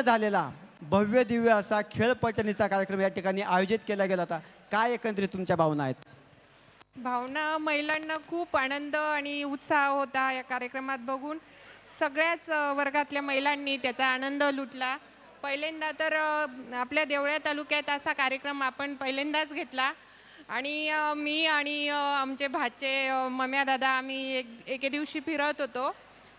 झालेला भव्य दिव्य असा खेळपटणीचा कार्यक्रम या ठिकाणी आयोजित केला गेला होता. काय एकंदरीत तुमच्या भावना आहेत? भावना महिलांना खूप आनंद आणि उत्साह होता या कार्यक्रमात बघून. सगळ्याच वर्गातल्या महिलांनी त्याचा आनंद लुटला. पहिल्यांदा तर आपल्या देवळ्या तालुक्यात असा कार्यक्रम आपण पहिल्यांदाच घेतला. आणि मी आणि आमचे भाचे मम्या दादा आम्ही एक एके दिवशी फिरत होतो.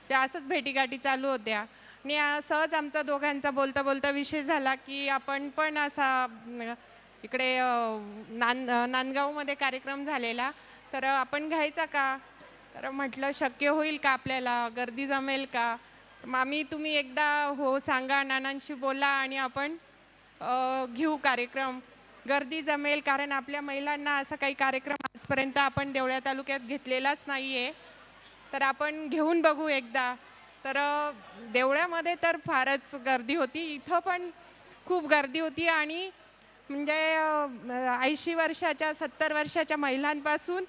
त्या असंच भेटीगाठी चालू होत्या. आणि सहज आमचा दोघांचा बोलता बोलता विषय झाला की आपण पण असा इकडे नान नांद नांदगावमध्ये कार्यक्रम झालेला. तर आपण घ्यायचा का? तर म्हटलं शक्य होईल का आपल्याला? गर्दी जमेल का? मग आम्ही तुम्ही एकदा हो सांगा नानांशी बोला आणि आपण घेऊ कार्यक्रम. गर्दी जमेल कारण आपल्या महिलांना असा काही कार्यक्रम आजपर्यंत आपण देवळ्या तालुक्यात घेतलेलाच नाही आहे तर आपण घेऊन बघू एकदा. तर देवळ्यामध्ये तर फारच गर्दी होती. इथं पण खूप गर्दी होती आणि म्हणजे ऐंशी वर्षाच्या सत्तर वर्षाच्या महिलांपासून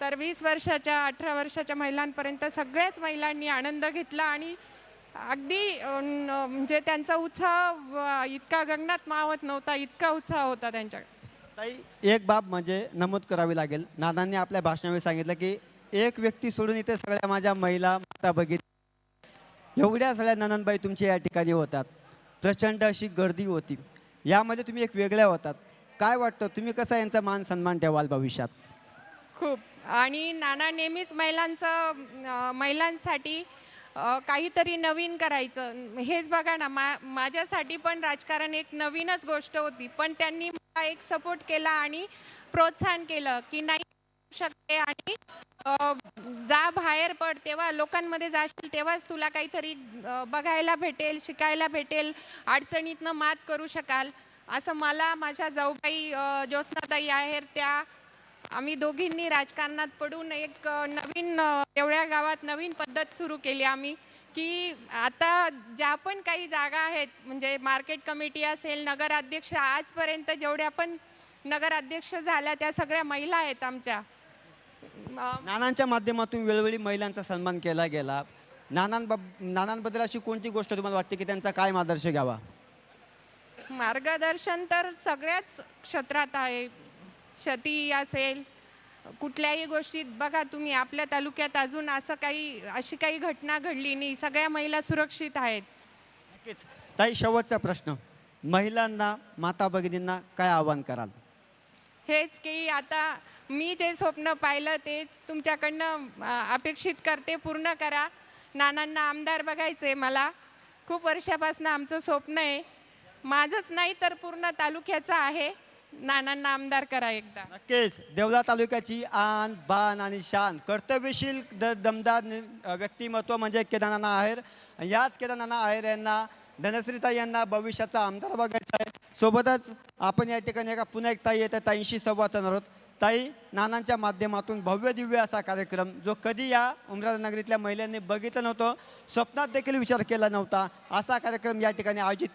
तर वीस वर्षाच्या अठरा वर्षाच्या महिलांपर्यंत सगळ्याच महिलांनी आनंद घेतला आणि अगदी म्हणजे त्यांचा उत्साह इतका गगनात मावत नव्हता इतका उत्साह होता त्यांच्याकडे ताई एक बाब म्हणजे नमूद करावी लागेल. नानांनी आपल्या भाषणामध्ये सांगितलं की एक व्यक्ती सोडून इथे सगळ्या माझ्या महिला माता बघित एवढ्या सगळ्या ननंदबाई तुमच्या या ठिकाणी होतात. प्रचंड अशी गर्दी होती. यामध्ये तुम्ही एक वेगळ्या होतात. काय वाटतं? तुम्ही कसा यांचा मान सन्मान ठेवाल भविष्यात? खूप. आणि नाना नेहमीच महिलांचं महिलांसाठी काहीतरी नवीन करायचं. हेच बघा ना मा माझ्यासाठी पण राजकारण एक नवीनच गोष्ट होती. पण त्यांनी मला एक सपोर्ट केला आणि प्रोत्साहन केलं की नाही शकते आणि जा बाहेर पड तेव्हा लोकांमध्ये जाशील तेव्हाच तुला काहीतरी बघायला भेटेल शिकायला भेटेल अडचणीतनं मात करू शकाल. असं मला माझ्या जाऊबाई अं, ज्योत्स्नाताई आहेर त्या आम्ही दोघींनी राजकारणात पडून एक नवीन एवढ्या गावात नवीन पद्धत सुरू केली आम्ही की आता ज्या पण काही जागा आहेत म्हणजे मार्केट कमिटी असेल नगराध्यक्ष आजपर्यंत जेवढ्या पण नगराध्यक्ष झाल्या त्या सगळ्या महिला आहेत आमच्या. नानांच्या माध्यमातून वेळोवेळी महिलांचा सन्मान केला गेला. नानांबाब नानांबद्दल अशी कोणती गोष्ट तुम्हाला वाटते की त्यांचा काय आदर्श घ्यावा? मार्गदर्शन तर सगळ्याच क्षेत्रात आहे. शेती असेल कुठल्याही गोष्टीत बघा तुम्ही आपल्या तालुक्यात अजून असं काही अशी काही घटना घडली नाही. सगळ्या महिला सुरक्षित आहेत. नक्कीच. ताई शेवटचा प्रश्न. महिलांना माता भगिनींना काय आवाहन कराल? हेच की आता मी जे स्वप्न पाहिलं तेच तुमच्याकडनं अपेक्षित करते पूर्ण करा. नानांना आमदार बघायचे मला. खूप वर्षापासून आमचं स्वप्न आहे. माझंच नाही तर पूर्ण तालुक्याचं आहे. नानांना आमदार करा एकदा. नक्कीच. देवला तालुक्याची आन बान आणि शान कर्तव्यशील द दमदार व्यक्तिमत्व म्हणजे केदारनाना आहेर. याच केदारनाना आहेर यांना धनश्रीता यांना भविष्याचा आमदार बघायचा आहे सोबतच आपण या ठिकाणी एका पुन्हा एक ताई येत्या ताईंशी संवाद साधणार आहोत. ताई नानांच्या माध्यमातून भव्य दिव्य असा कार्यक्रम जो कधी या उमरा नगरीतल्या महिलांनी बघितलं नव्हतं स्वप्नात देखील विचार केला नव्हता असा कार्यक्रम या ठिकाणी आयोजित